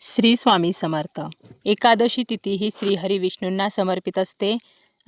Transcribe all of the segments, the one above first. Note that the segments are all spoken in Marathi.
श्री स्वामी समर्थ. एकादशी तिथी ही श्रीहरी विष्णूंना समर्पित असते.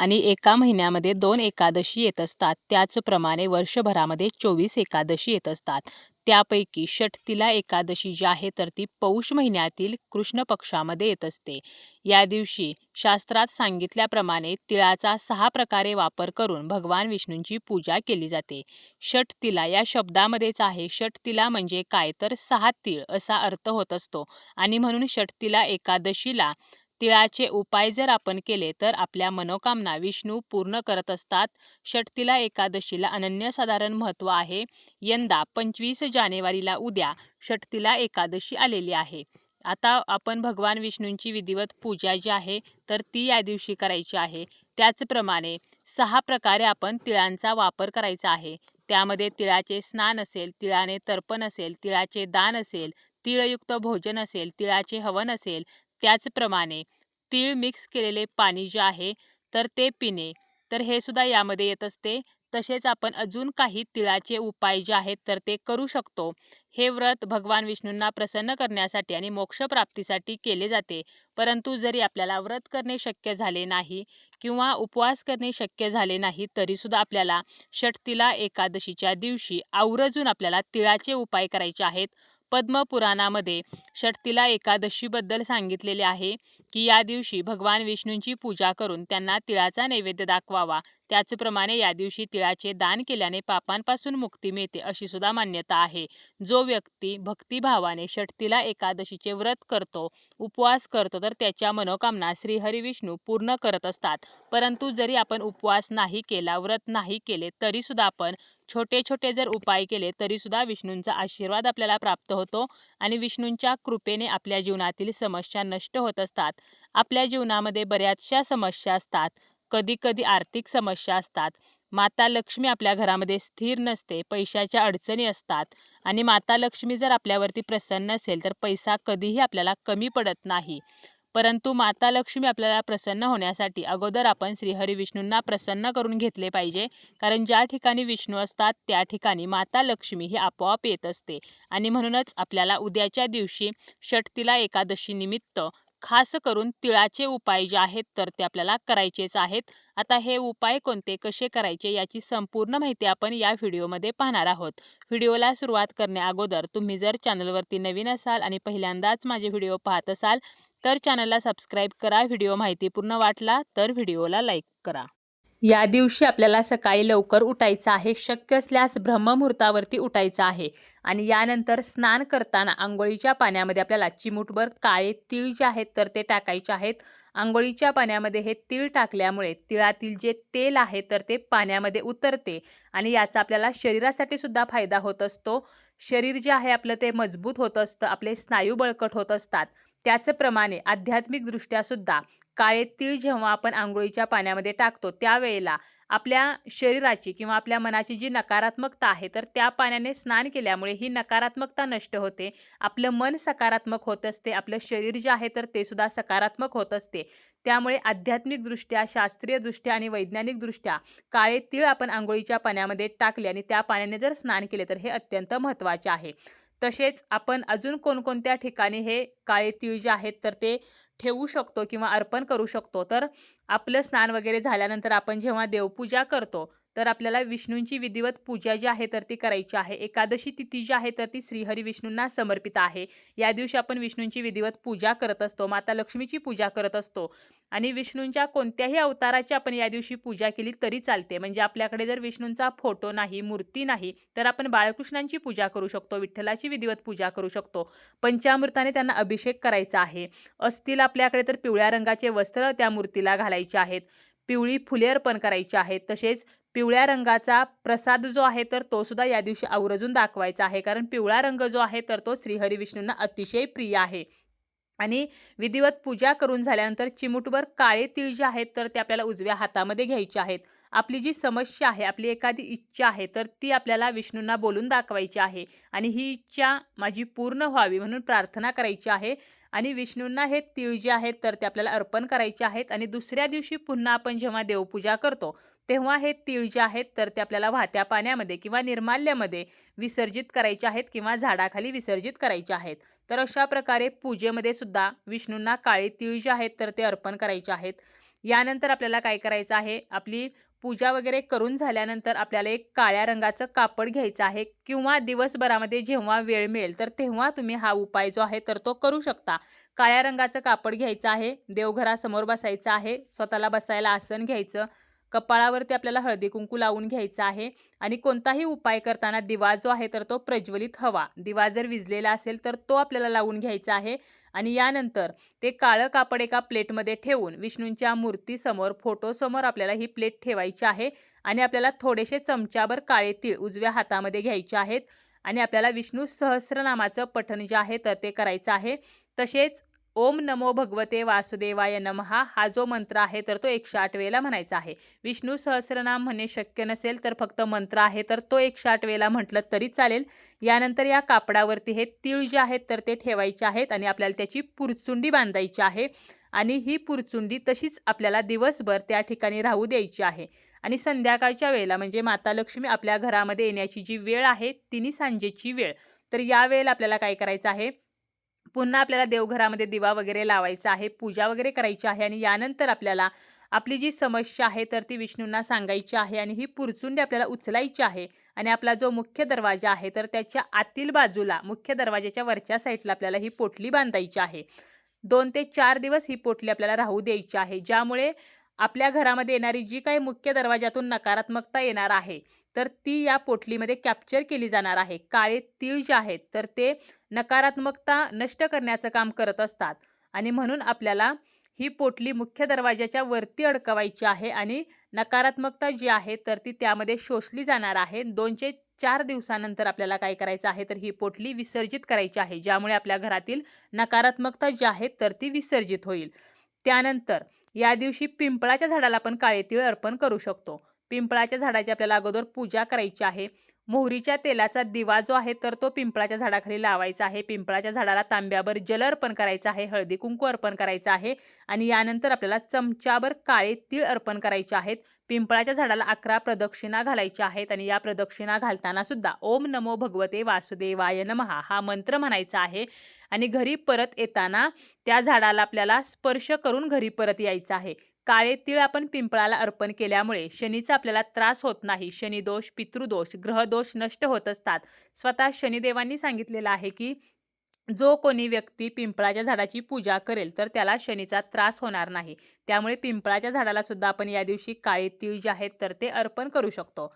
आणि एका महिन्यामध्ये दोन एकादशी येत असतात. त्याचप्रमाणे वर्षभरामध्ये चोवीस एकादशी येत असतात. त्यापैकी षटतिला एकादशी जी आहे तर ती पौष महिन्यातील कृष्ण पक्षामध्ये येत असते. या दिवशी शास्त्रात सांगितल्याप्रमाणे तिळाचा सहा प्रकारे वापर करून भगवान विष्णूंची पूजा केली जाते. षटतिला या शब्दामध्येच आहे. षटतिला म्हणजे काय? तर सहा तीळ असा अर्थ होत असतो. आणि म्हणून षटतिला एकादशीला तिळाचे उपाय जर आपण केले तर आपल्या मनोकामना विष्णू पूर्ण करत असतात. षटतिला एकादशीला अनन्यसाधारण महत्त्व आहे. यंदा पंचवीस जानेवारीला उद्या षटतिला एकादशी आलेली आहे. आता आपण भगवान विष्णूंची विधिवत पूजा जी आहे तर ती या दिवशी करायची आहे. त्याचप्रमाणे सहा प्रकारे आपण तिळांचा वापर करायचा आहे. त्यामध्ये तिळाचे स्नान असेल तिळाने तर्पण असेल तिळाचे दान असेल तिळयुक्त भोजन असेल तिळाचे हवन असेल त्याचप्रमाणे तीळ मिक्स केलेले पाणी जे आहे तर ते पिणे. तर हे सुद्धा यामध्ये येत असते. तसेच आपण अजून काही तिळाचे उपाय जे आहेत तर ते करू शकतो. हे व्रत भगवान विष्णूंना प्रसन्न करण्यासाठी आणि मोक्षप्राप्तीसाठी केले जाते. परंतु जरी आपल्याला व्रत करणे शक्य झाले नाही किंवा उपवास करणे शक्य झाले नाही तरीसुद्धा आपल्याला षटतिला एकादशीच्या दिवशी आवर्जून आपल्याला तिळाचे उपाय करायचे आहेत. पद्मपुराणामध्ये षटतिला एकादशीबद्दल सांगितलेले आहे की या दिवशी भगवान विष्णूंची पूजा करून त्यांना तिळाचा नैवेद्य दाखवावा. त्याचप्रमाणे या दिवशी तिळाचे दान केल्याने पापांपासून मुक्ती मिळते अशी सुद्धा मान्यता आहे. जो व्यक्ती भक्तिभावाने षटतिला एकादशीचे व्रत करतो उपवास करतो तर त्याच्या मनोकामना श्रीहरिविष्णू पूर्ण करत असतात. परंतु जरी आपण उपवास नाही केला व्रत नाही केले तरीसुद्धा आपण छोटे छोटे जर उपाय केले तरीसुद्धा विष्णूंचा आशीर्वाद आपल्याला प्राप्त होतो आणि विष्णूंच्या कृपेने आपल्या जीवनातील समस्या नष्ट होत असतात. आपल्या जीवनामध्ये बऱ्याचशा समस्या असतात. कधी कधी आर्थिक समस्या असतात. माता लक्ष्मी आपल्या घरामध्ये स्थिर नसते पैशाच्या अडचणी असतात आणि माता लक्ष्मी जर आपल्यावरती प्रसन्न असेल तर पैसा कधीही आपल्याला कमी पडत नाही. परंतु माता लक्ष्मी आपल्याला प्रसन्न होण्यासाठी अगोदर आपण श्रीहरी विष्णूंना प्रसन्न करून घेतले पाहिजे. कारण ज्या ठिकाणी विष्णू असतात त्या ठिकाणी माता लक्ष्मी ही आपोआप येत असते आणि म्हणूनच आपल्याला उद्याच्या दिवशी षटतिला एकादशी निमित्त खास करून तिळाचे उपाय जे आहेत तर ते आपल्याला करायचेच आहेत. आता हे उपाय कोणते कसे करायचे याची संपूर्ण माहिती आपण या व्हिडिओमध्ये पाहणार आहोत. व्हिडिओला सुरुवात करण्या अगोदर तुम्ही जर चॅनलवरती नवीन असाल आणि पहिल्यांदाच माझे व्हिडिओ पाहत असाल तर चॅनलला सबस्क्राईब करा व्हिडिओ माहितीपूर्ण वाटला तर व्हिडिओला लाईक करा. या दिवशी आपल्याला सकाळी लवकर उठायचं आहे. शक्य असल्यास ब्रह्ममुहूर्तावरती उठायचं आहे. आणि यानंतर स्नान करताना आंघोळीच्या पाण्यामध्ये आपल्याला चिमूटभर काळे तीळ जे आहेत तर ते टाकायचे आहेत. आंघोळीच्या पाण्यामध्ये हे तीळ टाकल्यामुळे तिळातील जे तेल आहे तर ते पाण्यामध्ये उतरते. आणि याचा आपल्याला शरीरासाठी सुद्धा फायदा होत असतो. शरीर जे आहे आपलं ते मजबूत होत असतं. आपले स्नायू बळकट होत असतात. त्याचप्रमाणे आध्यात्मिकदृष्ट्या सुद्धा काळे तीळ जेव्हा आपण आंघोळीच्या पाण्यामध्ये टाकतो त्यावेळेला आपल्या शरीराची किंवा आपल्या मनाची जी नकारात्मकता आहे तर त्या पाण्याने स्नान केल्यामुळे ही नकारात्मकता नष्ट होते. आपलं मन सकारात्मक होत असते आपलं शरीर जे आहे तर ते सुद्धा सकारात्मक होत असते. त्यामुळे आध्यात्मिकदृष्ट्या शास्त्रीयदृष्ट्या आणि वैज्ञानिकदृष्ट्या काळे तीळ आपण आंघोळीच्या पाण्यामध्ये टाकले आणि त्या पाण्याने जर स्नान केले तर हे अत्यंत महत्त्वाचे आहे. तसेच आपण अजून कोणकोणत्या ठिकाणी हे काळे तीळ जे आहेत तर ते ठेवू शकतो किंवा अर्पण करू शकतो. तर आपलं स्नान वगैरे झाल्यानंतर आपण जेव्हा देवपूजा करतो तर आपल्याला विष्णूंची विधिवत पूजा जी आहे तर ती करायची आहे. एकादशी तिथी जी आहे तर ती श्रीहरी विष्णूंना समर्पित आहे. या दिवशी आपण विष्णूंची विधिवत पूजा करत असतो माता लक्ष्मीची पूजा करत असतो. आणि विष्णूंच्या कोणत्याही अवताराची आपण या दिवशी पूजा केली तरी चालते. म्हणजे आपल्याकडे जर विष्णूंचा फोटो नाही मूर्ती नाही तर आपण बाळकृष्णांची पूजा करू शकतो विठ्ठलाची विधिवत पूजा करू शकतो. पंचामृताने त्यांना अभिषेक करायचा आहे. असतील आपल्याकडे तर पिवळ्या रंगाचे वस्त्र त्या मूर्तीला घालायचे आहेत. पिवळी फुले अर्पण करायची आहेत. तसेच पिवळ्या रंगाचा प्रसाद जो आहे तर तो सुद्धा या दिवशी आवर्जून दाखवायचा आहे. कारण पिवळा रंग जो आहे तर तो श्रीहरी विष्णूंना अतिशय प्रिय आहे. आणि विधिवत पूजा करून झाल्यानंतर चिमुटभर काळे तीळ जे आहेत तर ते आपल्याला उजव्या हातामध्ये घ्यायचे आहेत. आपली जी समस्या आहे आपली एखादी इच्छा आहे तर ती आपल्याला विष्णूंना बोलून दाखवायची आहे. आणि ही इच्छा माझी पूर्ण व्हावी म्हणून प्रार्थना करायची आहे. आणि विष्णूंना हे तिळ जे आहेत तर ते आपल्याला अर्पण करायचे आहेत आणि दुसऱ्या दिवशी पुन्हा आपण जेव्हा देवपूजा करतो तेव्हा हे तीळ जे आहेत तर ते आपल्याला वाहत्या पाण्यामध्ये किंवा निर्माल्यामध्ये विसर्जित करायचे आहेत किंवा झाडाखाली विसर्जित करायचे आहेत. तर अशा प्रकारे पूजेमध्ये सुद्धा विष्णूंना काळे तिळ जे आहेत तर ते अर्पण करायचे आहेत. यानंतर आपल्याला काय करायचं आहे आपली पूजा वगैरे करून झाल्यानंतर आपल्याला एक काळ्या रंगाचं कापड घ्यायचं आहे किंवा दिवसभरामध्ये जेव्हा वेळ मिळेल तर तेव्हा तुम्ही हा उपाय जो आहे तर तो करू शकता. काळ्या रंगाचं कापड घ्यायचं आहे देवघरासमोर बसायचं आहे स्वतःला बसायला आसन घ्यायचं. कपाळावरती आपल्याला हळदी कुंकू लावून घ्यायचं आहे आणि कोणताही उपाय करताना दिवा जो आहे तर तो प्रज्वलित हवा. दिवा जर विजलेला असेल तर तो आपल्याला लावून घ्यायचा आहे आणि यानंतर ते काळं कापड एका प्लेटमध्ये ठेवून विष्णूंच्या मूर्तीसमोर फोटोसमोर आपल्याला ही प्लेट ठेवायची आहे आणि आपल्याला थोडेसे चमच्याभर काळे तीळ उजव्या हातामध्ये घ्यायचे आहेत आणि आपल्याला विष्णू सहस्रनामाचं पठण जे आहे तर ते करायचं आहे. तसेच ओम नमो भगवते वासुदेवाय नमहा. हा जो मंत्र आहे तर तो एकशे आठ वेळेला म्हणायचा आहे. विष्णू सहस्रनाम म्हणणे शक्य नसेल तर फक्त मंत्र आहे तर तो एकशे आठ वेळेला म्हटलं तरी चालेल. यानंतर या कापडावरती हे तीळ जे आहेत तर ते ठेवायचे आहेत आणि आपल्याला त्याची पुरचुंडी बांधायची आहे. आणि ही पुरचुंडी तशीच आपल्याला दिवसभर त्या ठिकाणी राहू द्यायची आहे. आणि संध्याकाळच्या वेळेला म्हणजे माता लक्ष्मी आपल्या घरामध्ये येण्याची जी वेळ आहे तिन्ही सांजेची वेळ. तर या वेळेला आपल्याला काय करायचं आहे पुन्हा आपल्याला देवघरामध्ये दिवा वगैरे लावायचा आहे पूजा वगैरे करायची आहे आणि यानंतर आपल्याला आपली जी समस्या आहे तर ती विष्णूंना सांगायची आहे आणि ही पुरचुंडी आपल्याला उचलायची आहे आणि आपला जो मुख्य दरवाजा आहे तर त्याच्या आतील बाजूला मुख्य दरवाजाच्या वरच्या साईडला आपल्याला ही पोटली बांधायची आहे. दोन ते चार दिवस ही पोटली आपल्याला राहू द्यायची आहे ज्यामुळे आपल्या घरामध्ये येणारी जी काही मुख्य दरवाजातून नकारात्मकता येणार आहे तर ती या पोटलीमध्ये कॅप्चर केली जाणार आहे. काळे तीळ जे आहेत तर ते नकारात्मकता नष्ट करण्याचं काम करत असतात. आणि म्हणून आपल्याला ही पोटली मुख्य दरवाजाच्या वरती अडकवायची आहे आणि नकारात्मकता जी आहे तर ती त्यामध्ये शोषली जाणार आहे. दोनशे चार दिवसानंतर आपल्याला काय करायचं आहे तर ही पोटली विसर्जित करायची आहे ज्यामुळे आपल्या घरातील नकारात्मकता जी आहे तर ती विसर्जित होईल. त्यानंतर या दिवशी पिंपळाच्या झाडाला आपण काळे तीळ अर्पण करू शकतो. पिंपळाच्या झाडाची आपल्याला अगोदर पूजा करायची आहे. मोहरीच्या तेलाचा दिवा जो आहे तर तो पिंपळाच्या झाडाखाली लावायचा आहे. पिंपळाच्या झाडाला तांब्यावर जल अर्पण करायचं आहे हळदी कुंकू अर्पण करायचं आहे आणि यानंतर आपल्याला चमच्यावर काळे तीळ अर्पण करायचे आहेत. पिंपळाच्या झाडाला अकरा प्रदक्षिणा घालायच्या आहेत आणि या प्रदक्षिणा घालताना सुद्धा ओम नमो भगवते वासुदेवाय नमहा हा मंत्र म्हणायचा आहे. आणि घरी परत येताना त्या झाडाला आपल्याला स्पर्श करून घरी परत यायचं आहे. काळे तीळ आपण पिंपळाला अर्पण केल्यामुळे शनीचा आपल्याला त्रास होत नाही. शनिदोष पितृदोष ग्रहदोष नष्ट होत असतात. स्वतः शनिदेवांनी सांगितलेलं आहे की जो कोणी व्यक्ती पिंपळाच्या झाडाची पूजा करेल तर त्याला शनीचा त्रास होणार नाही. त्यामुळे पिंपळाच्या झाडाला सुद्धा आपण या दिवशी काळे तीळ जे आहेत तर ते अर्पण करू शकतो.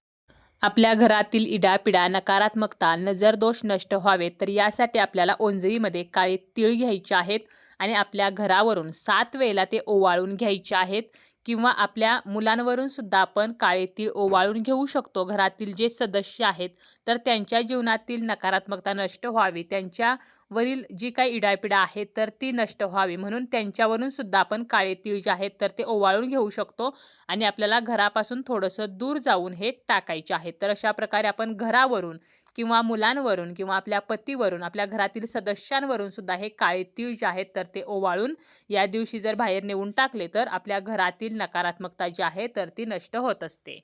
आपल्या घरातील इडापिडा नकारात्मकता नजर दोष नष्ट व्हावेत तर यासाठी आपल्याला ओंजळीमध्ये काळे तीळ घ्यायचे आहेत. आणि आपल्या घरावरून सात वेळेला ते ओवाळून घ्यायचे आहेत किंवा आपल्या मुलांवरून सुद्धा आपण काळे तीळ ओवाळून घेऊ शकतो. घरातील जे सदस्य आहेत तर त्यांच्या जीवनातील नकारात्मकता नष्ट व्हावी. त्यांच्यावरील जी काही इडापिडा आहे तर ती नष्ट व्हावी. म्हणून त्यांच्यावरून सुद्धा आपण काळे तीळ जे आहेत तर ते ओवाळून घेऊ शकतो आणि आपल्याला घरापासून थोडंसं दूर जाऊन हे टाकायचे आहे तर अशा प्रकारे आपण घरावरून किंवा मुलांवरून किंवा आपल्या पतीवरून आपल्या घरातील सदस्यांवरून सुद्धा हे काळे तीळ जे आहेत तर ते ओवाळून या दिवशी जर बाहेर नेऊन टाकले तर आपल्या घरातील नकारात्मकता जी आहे तर ती नष्ट होत असते.